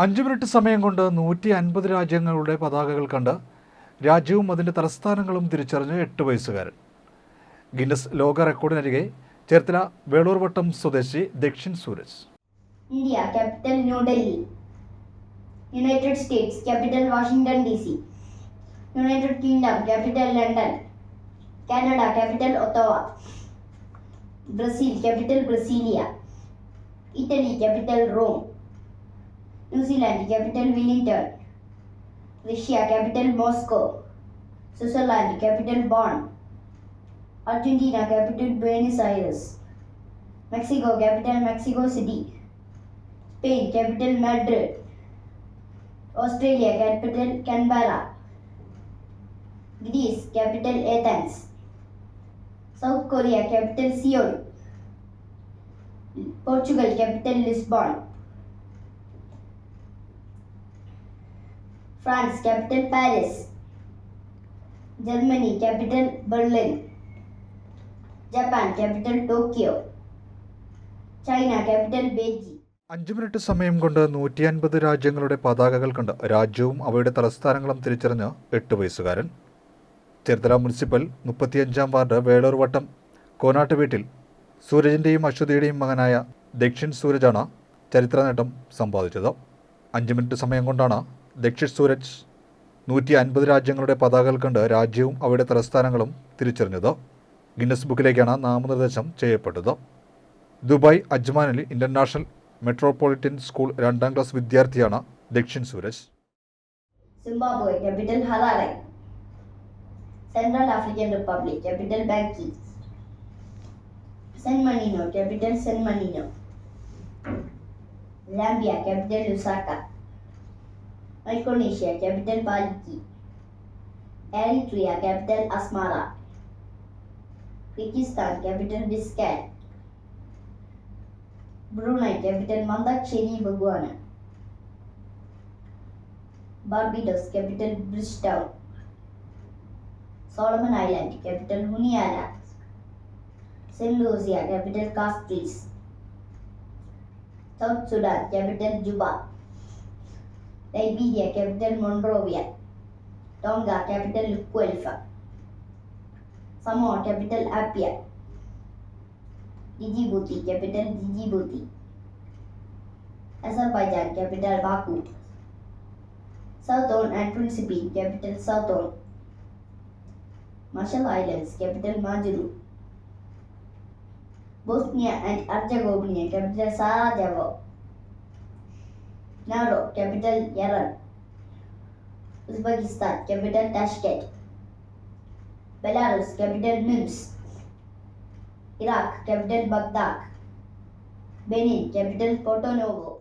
അഞ്ച് മിനിറ്റ് സമയം കൊണ്ട് നൂറ്റി അൻപത് രാജ്യങ്ങളുടെ പതാകകൾ കണ്ട് രാജ്യവും അതിന്റെ തലസ്ഥാനങ്ങളും തിരിച്ചറിഞ്ഞ എട്ട് വയസ്സുകാരൻ. ഗിന്നസ് ലോക റെക്കോർഡിനരികെ ചേർത്തല വേളൂർവട്ടം സ്വദേശി Dakshin Suraj. India capital New Delhi. United States capital Washington D United Kingdom capital London. Canada capital Ottawa. Brazil capital Brasilia. Italy capital Rome. New Zealand, capital Wellington. Russia, capital Moscow. Switzerland, capital Bonn. Argentina, capital Buenos Aires. Mexico, capital Mexico City. Spain, capital Madrid. Australia, capital Canberra. Greece, capital Athens. South Korea, capital Seoul. Portugal, capital Lisbon. France, capital Paris. Germany capital Berlin. Japan capital Tokyo. China capital Beijing. അഞ്ച് minute സമയം കൊണ്ട് നൂറ്റി അൻപത് രാജ്യങ്ങളുടെ പതാകകൾ കണ്ട് രാജ്യവും അവയുടെ തലസ്ഥാനങ്ങളും തിരിച്ചറിഞ്ഞ് എട്ട് വയസ്സുകാരൻ. ചേർത്തല മുനിസിപ്പൽ മുപ്പത്തിയഞ്ചാം വാർഡ് വേളൂർവട്ടം കോനാട്ട് വീട്ടിൽ സൂരജിന്റെയും അശ്വതിയുടെയും മകനായ ദക്ഷിൺ സൂരജാണ് ചരിത്ര നേട്ടം സമ്പാദിച്ചത്. അഞ്ച് മിനിറ്റ് സമയം കൊണ്ടാണ് ദക്ഷിൺ സൂരജ് നൂറ്റി അൻപത് രാജ്യങ്ങളുടെ പതാകകൾ കണ്ട് രാജ്യവും അവയുടെ തലസ്ഥാനങ്ങളും തിരിച്ചറിഞ്ഞത് ഗിന്നസ് ബുക്കിലേക്കാണ് നാമനിർദ്ദേശം ചെയ്യപ്പെട്ടത് ദുബായ് അജ്മാനിൽ ഇന്റർനാഷണൽ മെട്രോപൊളിറ്റൻ സ്കൂൾ രണ്ടാം ക്ലാസ് വിദ്യാർത്ഥിയാണ് Dakshin Suraj Zimbabwe capital Harare. Central African Republic capital Bangui. San Marino, capital San Marino. Zambia capital Lusaka. Micronesia capital Palikir Eritrea capital Asmara Kyrgyzstan capital Bishkek Brunei capital Bandar Seri Begawan Barbados capital Bridgetown Solomon island capital Honiara Saint capital Castries South Sudan capital Juba Liberia, capital Monrovia. Tonga, capital Nuku'alofa. Samoa, capital Apia. Djibouti, capital Djibouti. Azerbaijan, capital Baku. Southern and Principe, capital Southern. Marshall Islands, capital Majuru. Bosnia and Herzegovina, capital Sarajevo. Nauru, capital Yerevan. Uzbekistan, capital Tashkent. Belarus, capital Minsk. Iraq, capital Baghdad. Benin, capital Porto Novo.